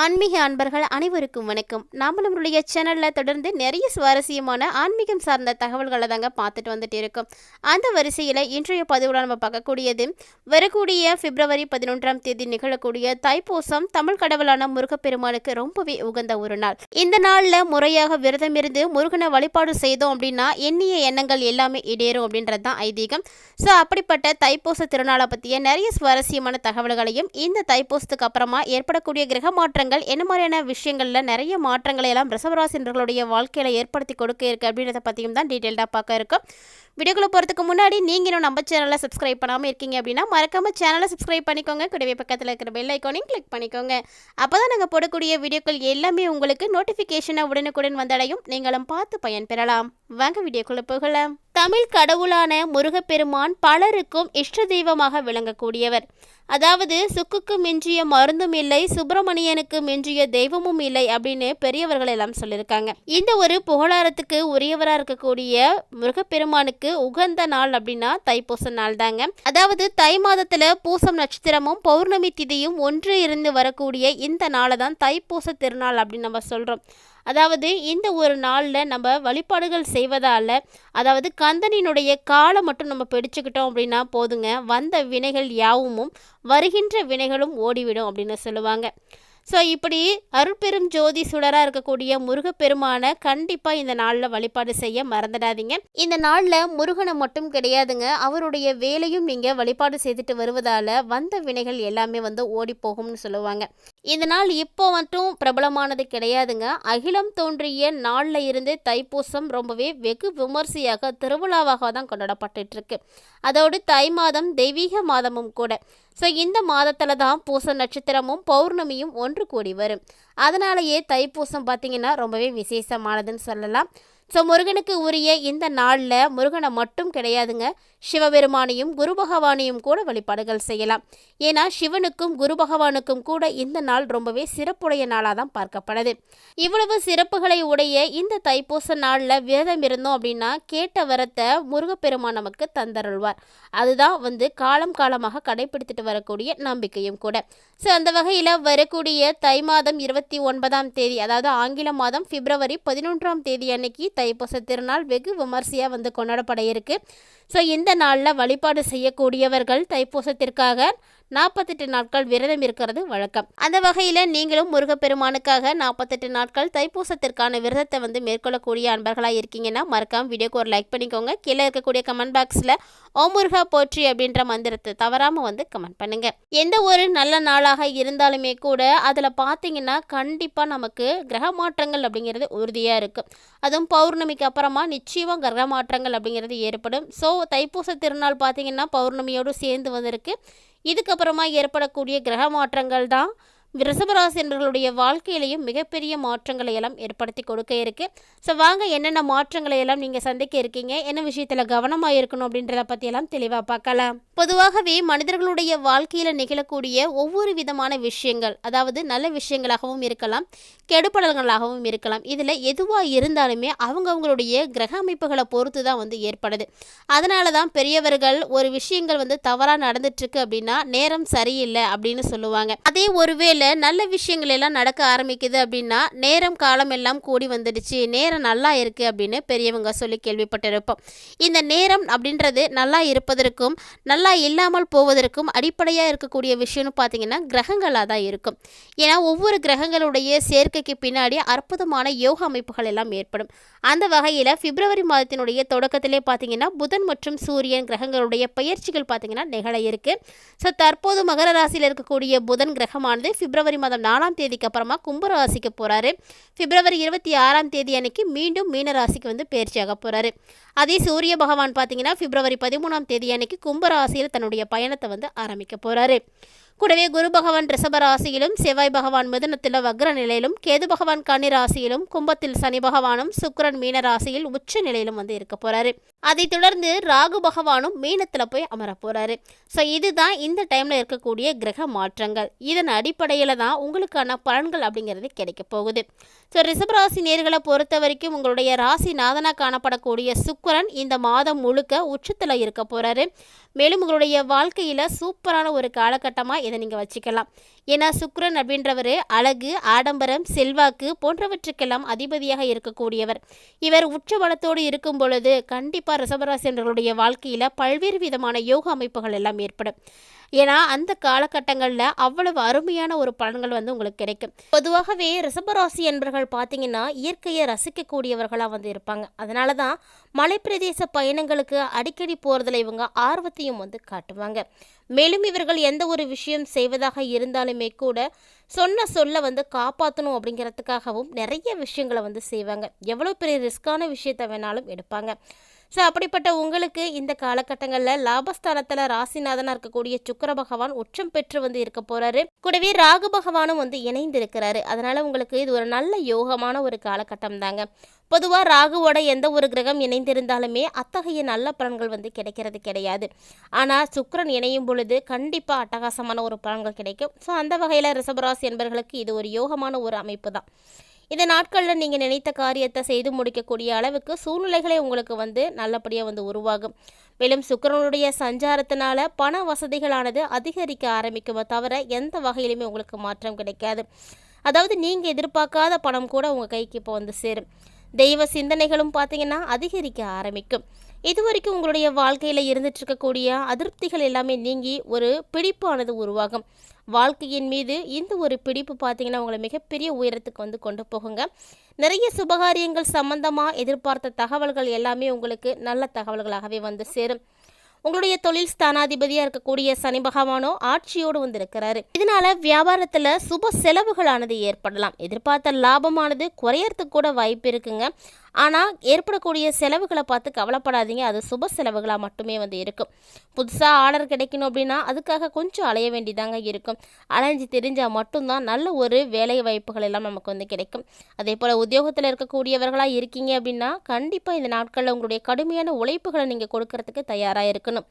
ஆன்மீக அன்பர்கள் அனைவருக்கும் வணக்கம். நாம நம்மளுடைய சேனலில் தொடர்ந்து நிறைய சுவாரஸ்யமான ஆன்மீகம் சார்ந்த தகவல்களை தாங்க பார்த்துட்டு வந்துட்டு இருக்கோம். அந்த வரிசையில் இன்றைய பதிவில் நம்ம பார்க்கக்கூடியது வரக்கூடிய பிப்ரவரி பதினொன்றாம் தேதி நிகழக்கூடிய தைப்பூசம் தமிழ் கடவுளான முருகப்பெருமானுக்கு ரொம்பவே உகந்த ஒரு நாள். இந்த நாளில் முறையாக விரதம் இருந்து முருகனை வழிபாடு செய்தோம் அப்படின்னா எண்ணிய எண்ணங்கள் எல்லாமே இடேறும் அப்படின்றது தான் ஐதீகம். ஸோ அப்படிப்பட்ட தைப்பூச திருநாளை பற்றிய நிறைய சுவாரஸ்யமான தகவல்களையும் இந்த தைப்பூசத்துக்கு அப்புறமா ஏற்படக்கூடிய கிரக மாற்றங்கள் என்ன மாதிரியான விஷயங்களில் நிறைய மாற்றங்களை எல்லாம் ரிசவராசினர்களுடைய வாழ்க்கையில் ஏற்படுத்தி கொடுக்க இருக்கு அப்படின்றத பற்றியும் தான் டீட்டெயில்டாக பார்க்க இருக்கும் வீடியோக்குள்ளே போகிறதுக்கு முன்னாடி நீங்கள் இன்னும் நம்ம சேனலை சப்ஸ்கிரைப் பண்ணாமல் இருக்கீங்க அப்படின்னா மறக்காமல் சேனலை சப்ஸ்கிரைப் பண்ணிக்கோங்க. கூடவே பக்கத்தில் இருக்கிற பெல் ஐக்கானையும் கிளிக் பண்ணிக்கோங்க. அப்போ தான் நாங்கள் போடக்கூடிய வீடியோக்கள் எல்லாமே உங்களுக்கு நோட்டிஃபிகேஷனை உடனுக்குடன் வந்தடையும். நீங்களும் பார்த்து பயன்பெறலாம் வாங்க வீடியோக்குள்ளே போகலாம். தமிழ் கடவுளான முருகப்பெருமான் பலருக்கும் இஷ்ட தெய்வமாக விளங்கக்கூடியவர். அதாவது சுக்குக்கு மிஞ்சிய மருந்தும் இல்லை சுப்பிரமணியனுக்கு மிஞ்சிய தெய்வமும் இல்லை அப்படின்னு பெரியவர்கள் எல்லாம் சொல்லியிருக்காங்க. இந்த ஒரு புகழாரத்துக்கு உரியவராக இருக்கக்கூடிய முருகப்பெருமானுக்கு உகந்த நாள் அப்படின்னா தைப்பூச நாள் தாங்க அதாவது தை மாதத்தில் பூசம் நட்சத்திரமும் பௌர்ணமி திதியும் ஒன்று இருந்து வரக்கூடிய இந்த நாளை தான் தைப்பூச திருநாள் அப்படின்னு நம்ம சொல்கிறோம் அதாவது இந்த ஒரு நாளில் நம்ம வழிபாடுகள் செய்வதால் அதாவது கந்தனினுடைய காலை மட்டும் நம்ம பிடிச்சுக்கிட்டோம் அப்படின்னா போதுங்க. வந்த வினைகள் யாவும் வருகின்ற வினைகளும் ஓடிவிடும் அப்படின்னு சொல்லுவாங்க. ஸோ இப்படி அருட்பெரும் ஜோதி சுடராக இருக்கக்கூடிய முருகப்பெருமானை கண்டிப்பாக இந்த நாளில் வழிபாடு செய்ய மறந்துடாதீங்க. இந்த நாளில் முருகனை மட்டும் கிடையாதுங்க அவருடைய வேலையும் நீங்கள் வழிபாடு செய்துட்டு வருவதால் வந்த வினைகள் எல்லாமே வந்து ஓடி போகும்னு சொல்லுவாங்க. இந்த நாள் இப்போ மட்டும் பிரபலமானது கிடையாதுங்க. அகிலம் தோன்றிய நாளில் இருந்து தைப்பூசம் ரொம்பவே வெகு விமர்சையாக திருவிழாவாக தான் கொண்டாடப்பட்டு இருக்கு அதோடு தை மாதம் தெய்வீக மாதமும் கூட. ஸோ இந்த மாதத்தில் தான் பூச நட்சத்திரமும் பௌர்ணமியும் ஒன்று கூடி வரும். அதனாலேயே தைப்பூசம் பார்த்திங்கன்னா ரொம்பவே விசேஷமானதுன்னு சொல்லலாம். ஸோ முருகனுக்கு உரிய இந்த நாளில் முருகனை மட்டும் கிடையாதுங்க. சிவபெருமானையும் குரு பகவானையும் கூட வழிபாடுகள் செய்யலாம். ஏன்னா சிவனுக்கும் குரு பகவானுக்கும் கூட இந்த நாள் ரொம்பவே சிறப்புடைய நாளாக தான் பார்க்கப்படுது. இவ்வளவு சிறப்புகளை உடைய இந்த தைப்பூச நாளில் விரதம் இருந்தோம் அப்படின்னா கேட்ட வரத்தை முருகப்பெருமான் நமக்கு தந்தருள்வார். அதுதான் வந்து காலம் காலமாக கடைபிடித்துட்டு வரக்கூடிய நம்பிக்கையும் கூட. ஸோ அந்த வகையில் வரக்கூடிய தை மாதம் இருபத்தி ஒன்பதாம் தேதி அதாவது ஆங்கில மாதம் பிப்ரவரி பதினொன்றாம் தேதி அன்னைக்கு தைப்பூச திருநாள் வெகு விமர்சையாக வந்து கொண்டாடப்பட இருக்கு. ஸோ இந்த நாளில் வழிபாடு செய்யக்கூடியவர்கள் தைப்பூசத்திற்காக நாற்பத்தெட்டு நாட்கள் விரதம் இருக்கிறது வழக்கம். அந்த வகையில் நீங்களும் முருகப்பெருமானுக்காக நாற்பத்தெட்டு நாட்கள் தைப்பூசத்திற்கான விரதத்தை வந்து மேற்கொள்ளக்கூடிய அன்பர்களாக இருக்கீங்கன்னா மறக்காம வீடியோக்கு ஒரு லைக் பண்ணிக்கோங்க. கீழே இருக்கக்கூடிய கமெண்ட் பாக்ஸில் ஓ முருகா போற்றி அப்படின்ற மந்திரத்தை தவறாமல் வந்து கமெண்ட் பண்ணுங்க. எந்த ஒரு நல்ல நாளாக இருந்தாலுமே கூட அதில் பார்த்தீங்கன்னா கண்டிப்பாக நமக்கு கிரக மாற்றங்கள் அப்படிங்கிறது உறுதியாக இருக்கும். அதுவும் பௌர்ணமிக்கு அப்புறமா நிச்சயமாக கிரக மாற்றங்கள் அப்படிங்கிறது ஏற்படும். ஸோ தைப்பூச திருநாள் பார்த்தீங்கன்னா பௌர்ணமியோடு சேர்ந்து வந்திருக்கு. இதுக்கப்புறமா ஏற்படக்கூடிய கிரக மாற்றங்கள் தான். ரிஷபராசி என்பர்களுடைய வாழ்க்கையிலையும் மிகப்பெரிய மாற்றங்களை எல்லாம் ஏற்படுத்தி கொடுக்க இருக்கு. ஸோ வாங்க என்னென்ன மாற்றங்களை எல்லாம் நீங்கள் சந்திக்க இருக்கீங்க? என்ன விஷயத்தில் கவனமாக இருக்கணும் அப்படின்றத பற்றியெல்லாம் தெளிவாக பார்க்கலாம். பொதுவாகவே மனிதர்களுடைய வாழ்க்கையில் நிகழக்கூடிய ஒவ்வொரு விதமான விஷயங்கள் அதாவது நல்ல விஷயங்களாகவும் இருக்கலாம் கெடுபடல்களாகவும் இருக்கலாம். இதில் எதுவாக இருந்தாலுமே அவங்கவுங்களுடைய கிரக அமைப்புகளை பொறுத்து தான் வந்து ஏற்படுது. அதனால தான் பெரியவர்கள் ஒரு விஷயங்கள் வந்து தவறாக நடந்துட்டுருக்கு அப்படின்னா நேரம் சரியில்லை அப்படின்னு சொல்லுவாங்க. அதே ஒருவேளை நல்ல விஷயங்கள் எல்லாம் நடக்க ஆரம்பிக்குது அப்படின்னா நேரம் காலம் எல்லாம் கூடி வந்துடுச்சு நேரம் நல்லா இருக்குது அப்படின்னு பெரியவங்க சொல்லி கேள்விப்பட்டிருப்போம். இந்த நேரம் அப்படின்றது நல்லா இருப்பதற்கும் நல்ல இல்லாமல் போவதற்கும் அடிப்படையாக இருக்கக்கூடிய விஷயம்னு பார்த்தீங்கன்னா கிரகங்களாக தான் இருக்கும். ஏன்னா ஒவ்வொரு கிரகங்களுடைய சேர்க்கைக்கு பின்னாடி அற்புதமான யோக அமைப்புகள் எல்லாம் ஏற்படும். அந்த வகையில் பிப்ரவரி மாதத்தினுடைய தொடக்கத்திலே பார்த்தீங்கன்னா புதன் மற்றும் சூரியன் கிரகங்களுடைய பயிற்சிகள் பார்த்தீங்கன்னா நிகழ இருக்கு. ஸோ தற்போது மகர ராசியில் இருக்கக்கூடிய புதன் கிரகமானது பிப்ரவரி மாதம் நாலாம் தேதிக்கு அப்புறமா கும்பராசிக்கு போகிறாரு பிப்ரவரி இருபத்தி ஆறாம் தேதி அன்னைக்கு மீண்டும் மீன ராசிக்கு வந்து பயிற்சியாக போகிறாரு அதே சூரிய பகவான் பார்த்தீங்கன்னா பிப்ரவரி பதிமூணாம் தேதி அன்னைக்கு கும்பராசி காசியில் தன்னுடைய பயணத்தை வந்து ஆரம்பிக்க போகிறாரு கூடவே குரு பகவான் ரிஷப ராசியிலும் செவ்வாய் பகவான் மிதுனத்தில் வக்ர நிலையிலும் கேது பகவான் கன்னி ராசியிலும் கும்பத்தில் சனி பகவானும் சுக்கரன் மீன ராசியில் உச்ச நிலையிலும் வந்து இருக்க போறாரு. அதைத் தொடர்ந்து ராகு பகவானும் மீனத்தில் போய் அமர போறாரு. ஸோ இதுதான் இந்த டைம்ல இருக்கக்கூடிய கிரக மாற்றங்கள். இதன் அடிப்படையில் தான் உங்களுக்கான பலன்கள் அப்படிங்கிறது கிடைக்க போகுது. ஸோ ரிஷபராசி நேர்களை பொறுத்த வரைக்கும் உங்களுடைய ராசி நாதனாக காணப்படக்கூடிய சுக்கரன் இந்த மாதம் முழுக்க உச்சத்தில் இருக்க போறாரு. மேலும் உங்களுடைய வாழ்க்கையில் சூப்பரான ஒரு காலகட்டமாக இதை நீங்கள் வச்சுக்கலாம்? ஏன்னா சுக்ரன் அப்படின்றவர் அழகு ஆடம்பரம் செல்வாக்கு போன்றவற்றுக்கெல்லாம் அதிபதியாக இருக்கக்கூடியவர். இவர் உச்ச பலத்தோடு இருக்கும் பொழுது கண்டிப்பாக ரிஷபராசி வாழ்க்கையில் பல்வேறு விதமான யோக அமைப்புகள் எல்லாம் ஏற்படும். ஏன்னா அந்த காலகட்டங்களில் அவ்வளவு அருமையான ஒரு பலன்கள் வந்து உங்களுக்கு கிடைக்கும். பொதுவாகவே ரிஷபராசி என்பர்கள் பார்த்தீங்கன்னா இயற்கையை ரசிக்கக்கூடியவர்களாக வந்து இருப்பாங்க. அதனால தான் மலைப்பிரதேச பயணங்களுக்கு அடிக்கடி போகிறதுல இவங்க ஆர்வத்தையும் வந்து காட்டுவாங்க. மேலும் இவர்கள் எந்த ஒரு விஷயம் செய்வதாக இருந்தாலுமே கூட சொன்ன சொல்ல வந்து காப்பாற்றணும் அப்படிங்கிறதுக்காகவும் நிறைய விஷயங்களை வந்து செய்வாங்க. எவ்வளோ பெரிய ரிஸ்க்கான விஷயத்தை வேணாலும் எடுப்பாங்க. ஸோ அப்படிப்பட்ட உங்களுக்கு இந்த காலகட்டங்களில் லாபஸ்தானத்தில் ராசிநாதனாக இருக்கக்கூடிய சுக்கர பகவான் உச்சம் பெற்று வந்து இருக்க போறாரு. கூடவே ராகு பகவானும் வந்து இணைந்து இருக்கிறாரு அதனால உங்களுக்கு இது ஒரு நல்ல யோகமான ஒரு காலகட்டம் தாங்க. பொதுவாக ராகுவோட எந்த ஒரு கிரகம் இணைந்திருந்தாலுமே அத்தகைய நல்ல பலன்கள் வந்து கிடைக்கிறது கிடையாது. ஆனால் சுக்கரன் இணையும் பொழுது கண்டிப்பாக அட்டகாசமான ஒரு பலன்கள் கிடைக்கும். ஸோ அந்த வகையில் ரிஷபராசி என்பவர்களுக்கு இது ஒரு யோகமான ஒரு அமைப்பு தான். இந்த நாட்களில் நீங்கள் நினைத்த காரியத்தை செய்து முடிக்கக்கூடிய அளவுக்கு சூழ்நிலைகளை உங்களுக்கு வந்து நல்லபடியாக வந்து உருவாகும். மேலும் சுக்கரனுடைய சஞ்சாரத்தினால பண வசதிகளானது அதிகரிக்க ஆரம்பிக்குமே தவிர எந்த வகையிலுமே உங்களுக்கு மாற்றம் கிடைக்காது. அதாவது நீங்கள் எதிர்பார்க்காத பணம் கூட உங்கள் கைக்கு இப்போ வந்து சேரும். தெய்வ சிந்தனைகளும் பார்த்தீங்கன்னா அதிகரிக்க ஆரம்பிக்கும். இது வரைக்கும் உங்களுடைய வாழ்க்கையில் இருந்துட்டு இருக்கக்கூடிய அதிருப்திகள் எல்லாமே நீங்கி ஒரு பிடிப்பானது உருவாகும். வாழ்க்கையின் மீது இந்த ஒரு பிடிப்பு பார்த்தீங்கன்னா உங்களை மிகப்பெரிய உயரத்துக்கு வந்து கொண்டு போகுங்க. நிறைய சுபகாரியங்கள் சம்பந்தமாக எதிர்பார்த்த தகவல்கள் எல்லாமே உங்களுக்கு நல்ல தகவல்களாகவே வந்து சேரும். உங்களுடைய தொழில் ஸ்தானாதிபதியாக இருக்கக்கூடிய சனி பகவானோ ஆட்சியோடு வந்து இருக்கிறாரு. இதனால வியாபாரத்தில் சுப செலவுகளானது ஏற்படலாம். எதிர்பார்த்த லாபமானது குறையறதுக்கு கூட வாய்ப்பு இருக்குங்க. ஆனால் ஏற்படக்கூடிய செலவுகளை பார்த்து கவலைப்படாதீங்க. அது சுப செலவுகளாக மட்டுமே வந்து இருக்கும். புதுசாக ஆர்டர் கிடைக்கணும் அப்படின்னா அதுக்காக கொஞ்சம் அலைய வேண்டியதாங்க இருக்கும். அலைஞ்சு தெரிஞ்சால் மட்டும்தான் நல்ல ஒரு வேலை வாய்ப்புகள் எல்லாம் நமக்கு வந்து கிடைக்கும். அதே போல் உத்தியோகத்தில் இருக்கக்கூடியவர்களாக இருக்கீங்க அப்படின்னா கண்டிப்பாக இந்த நாட்களில் உங்களுடைய கடுமையான உழைப்புகளை நீங்கள் கொடுக்கறதுக்கு தயாராக இருக்கணும்.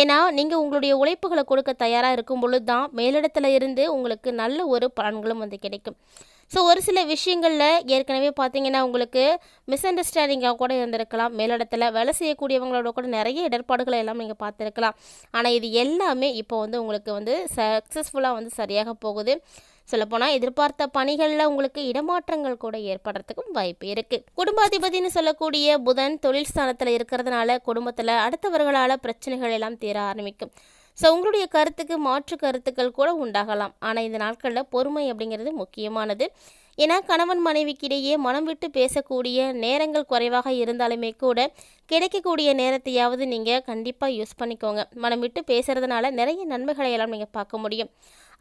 ஏன்னா நீங்கள் உங்களுடைய உழைப்புகளை கொடுக்க தயாராக இருக்கும் பொழுது தான் மேலிடத்துல இருந்து உங்களுக்கு நல்ல ஒரு பலன்களும் வந்து கிடைக்கும். ஸோ ஒரு சில விஷயங்களில் ஏற்கனவே பார்த்தீங்கன்னா உங்களுக்கு மிஸ் அண்டர்ஸ்டாண்டிங்காக கூட இருந்திருக்கலாம். மேலிடத்தில் வேலை செய்யக்கூடியவங்களோட கூட நிறைய இடர்பாடுகளை எல்லாம் நீங்கள் பார்த்துருக்கலாம். ஆனால் இது எல்லாமே இப்போ வந்து உங்களுக்கு வந்து சக்ஸஸ்ஃபுல்லாக வந்து சரியாக போகுது. சொல்லப்போனால் எதிர்பார்த்த பணிகளில் உங்களுக்கு இடமாற்றங்கள் கூட ஏற்படுறதுக்கும் வாய்ப்பு இருக்குது குடும்பாதிபதினு சொல்லக்கூடிய புதன் தொழில் ஸ்தானத்தில் இருக்கிறதுனால குடும்பத்தில் அடுத்தவர்களால் பிரச்சனைகள் எல்லாம் தீர ஆரம்பிக்கும். ஸோ உங்களுடைய கருத்துக்கு மாற்று கருத்துக்கள் கூட உண்டாகலாம். ஆனால் இந்த நாட்களில் பொறுமை அப்படிங்கிறது முக்கியமானது. ஏன்னா கணவன் மனைவிக்கிடையே மனம் விட்டு பேசக்கூடிய நேரங்கள் குறைவாக இருந்தாலுமே கூட கிடைக்கக்கூடிய நேரத்தையாவது நீங்கள் கண்டிப்பாக யூஸ் பண்ணிக்கோங்க. மனம் விட்டு பேசுகிறதுனால நிறைய நன்மைகளை எல்லாம் நீங்கள் பார்க்க முடியும்.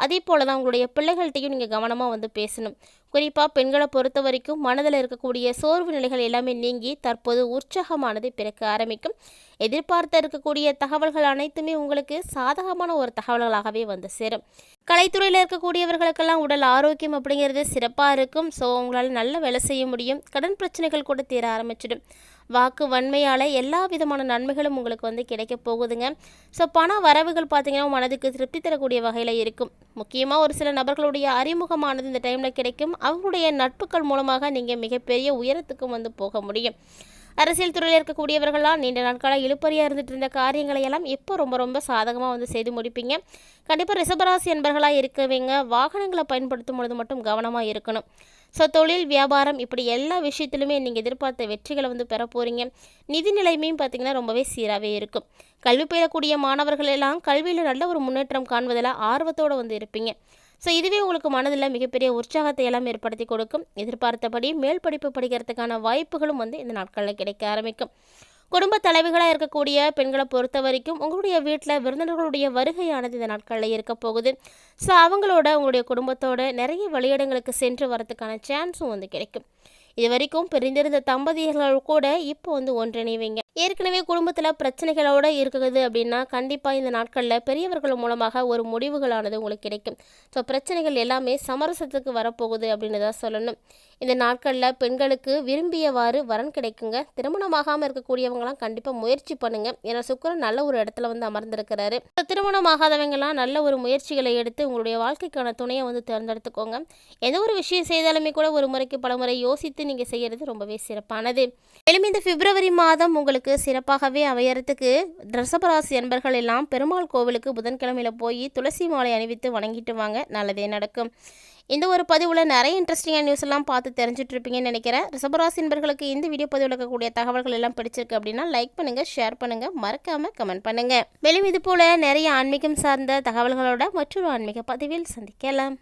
அதே போல் தான் உங்களுடைய பிள்ளைகள்கிட்டையும் நீங்கள் கவனமாக வந்து பேசணும். குறிப்பாக பெண்களை பொறுத்த வரைக்கும் மனதில் இருக்கக்கூடிய சோர்வு நிலைகள் எல்லாமே நீங்கி தற்போது உற்சாகமானது பிறக்க ஆரம்பிக்கும். எதிர்பார்த்த இருக்கக்கூடிய தகவல்கள் அனைத்துமே உங்களுக்கு சாதகமான ஒரு தகவல்களாகவே வந்து சேரும். கலைத்துறையில் இருக்கக்கூடியவர்களுக்கெல்லாம் உடல் ஆரோக்கியம் அப்படிங்கிறது சிறப்பாக இருக்கும். ஸோ உங்களால் நல்ல வேலை செய்ய முடியும். கடன் பிரச்சனைகள் கூட தீர ஆரம்பிச்சிடும். வாக்கு வன்மையால் எல்லா விதமான நன்மைகளும் உங்களுக்கு வந்து கிடைக்க போகுதுங்க. ஸோ பண வரவுகள் பார்த்தீங்கன்னா மனதுக்கு திருப்தி தரக்கூடிய வகையில் இருக்கும். முக்கியமாக ஒரு சில நபர்களுடைய அறிமுகமானது இந்த டைமில் கிடைக்கும். அவர்களுடைய நட்புகள் மூலமாக நீங்கள் மிகப்பெரிய உயரத்துக்கும் வந்து போக முடியும். அரசியல் துறையில் இருக்கக்கூடியவர்களாம் நீண்ட நாட்களாக இழுப்பறியாக இருந்துட்டு இருந்த காரியங்களை எல்லாம் இப்போ ரொம்ப ரொம்ப சாதகமாக வந்து செய்து முடிப்பீங்க. கண்டிப்பாக ரிசபராசி என்பர்களாக இருக்கவங்க வாகனங்களை பயன்படுத்தும் பொழுது மட்டும் கவனமாக இருக்கணும். ஸோ தொழில் வியாபாரம் இப்படி எல்லா விஷயத்திலுமே நீங்கள் எதிர்பார்த்த வெற்றிகளை வந்து பெற போகிறீங்க நிதி நிலைமையும் பார்த்திங்கன்னா ரொம்பவே சீராகவே இருக்கும். கல்வி பெறக்கூடிய மாணவர்கள் எல்லாம் கல்வியில் நல்ல ஒரு முன்னேற்றம் காண்பதில் ஆர்வத்தோடு வந்து இருப்பீங்க. ஸோ இதுவே உங்களுக்கு மனதில் மிகப்பெரிய உற்சாகத்தை எல்லாம் ஏற்படுத்தி கொடுக்கும். எதிர்பார்த்தபடி மேல் படிப்பு படிக்கிறதுக்கான வாய்ப்புகளும் வந்து இந்த நாட்களில் கிடைக்க ஆரம்பிக்கும். குடும்ப தலைவிகளாக இருக்கக்கூடிய பெண்களை பொறுத்த வரைக்கும் உங்களுடைய வீட்டில் விருந்தினர்களுடைய வருகையானது இந்த நாட்களில் இருக்க போகுது. ஸோ அவங்களோட உங்களுடைய குடும்பத்தோட நிறைய வெளியிடங்களுக்கு சென்று வரதுக்கான சான்ஸும் வந்து கிடைக்கும். இது வரைக்கும் பிரிந்திருந்த தம்பதியர்கள் கூட இப்போ வந்து ஒன்றிணைவீங்க. ஏற்கனவே குடும்பத்தில் பிரச்சனைகளோடு இருக்குது அப்படின்னா கண்டிப்பாக இந்த நாட்களில் பெரியவர்கள் மூலமாக ஒரு முடிவுகளானது உங்களுக்கு கிடைக்கும். ஸோ பிரச்சனைகள் எல்லாமே சமரசத்துக்கு வரப்போகுது அப்படின்னு தான் சொல்லணும். இந்த நாட்களில் பெண்களுக்கு விரும்பியவாறு வரன் கிடைக்குங்க. திருமணமாகாமல் இருக்கக்கூடியவங்களாம் கண்டிப்பாக முயற்சி பண்ணுங்க. ஏன்னா சுக்கரன் நல்ல ஒரு இடத்துல வந்து அமர்ந்திருக்கிறாரு. திருமணமாகாதவங்களாம் நல்ல ஒரு முயற்சிகளை எடுத்து உங்களுடைய வாழ்க்கைக்கான துணையை வந்து தேர்ந்தெடுத்துக்கோங்க. எந்த ஒரு விஷயம் செய்தாலுமே கூட ஒரு முறைக்கு பல முறை யோசித்து நீங்கள் செய்கிறது ரொம்பவே சிறப்பானது. மேலும் இந்த பிப்ரவரி மாதம் உங்களுக்கு சிறப்பாகவே அமையறதுக்கு ரிஷபராசி அன்பர்கள் எல்லாம் பெருமாள் கோவிலுக்கு புதன்கிழமையில் போய் துளசி மாலை அணிவித்து வணங்கிட்டு வாங்க. நல்லதே நடக்கும். இந்த ஒரு பதிவில் நிறைய இன்ட்ரெஸ்டிங்கான நியூஸ் எல்லாம் பார்த்து தெரிஞ்சிட்ருப்பீங்கன்னு நினைக்கிறேன். ரிஷபராசி நண்பர்களுக்கு இந்த வீடியோ பதிவில் இருக்கக்கூடிய தகவல்கள் எல்லாம் பிடிச்சிருக்கு அப்படின்னா லைக் பண்ணுங்கள் ஷேர் பண்ணுங்கள் மறக்காமல் கமெண்ட் பண்ணுங்கள் மேலும் இது போல் நிறைய ஆன்மீகம் சார்ந்த தகவல்களோட மற்றொரு ஆன்மீக பதிவில் சந்திக்கலாம்.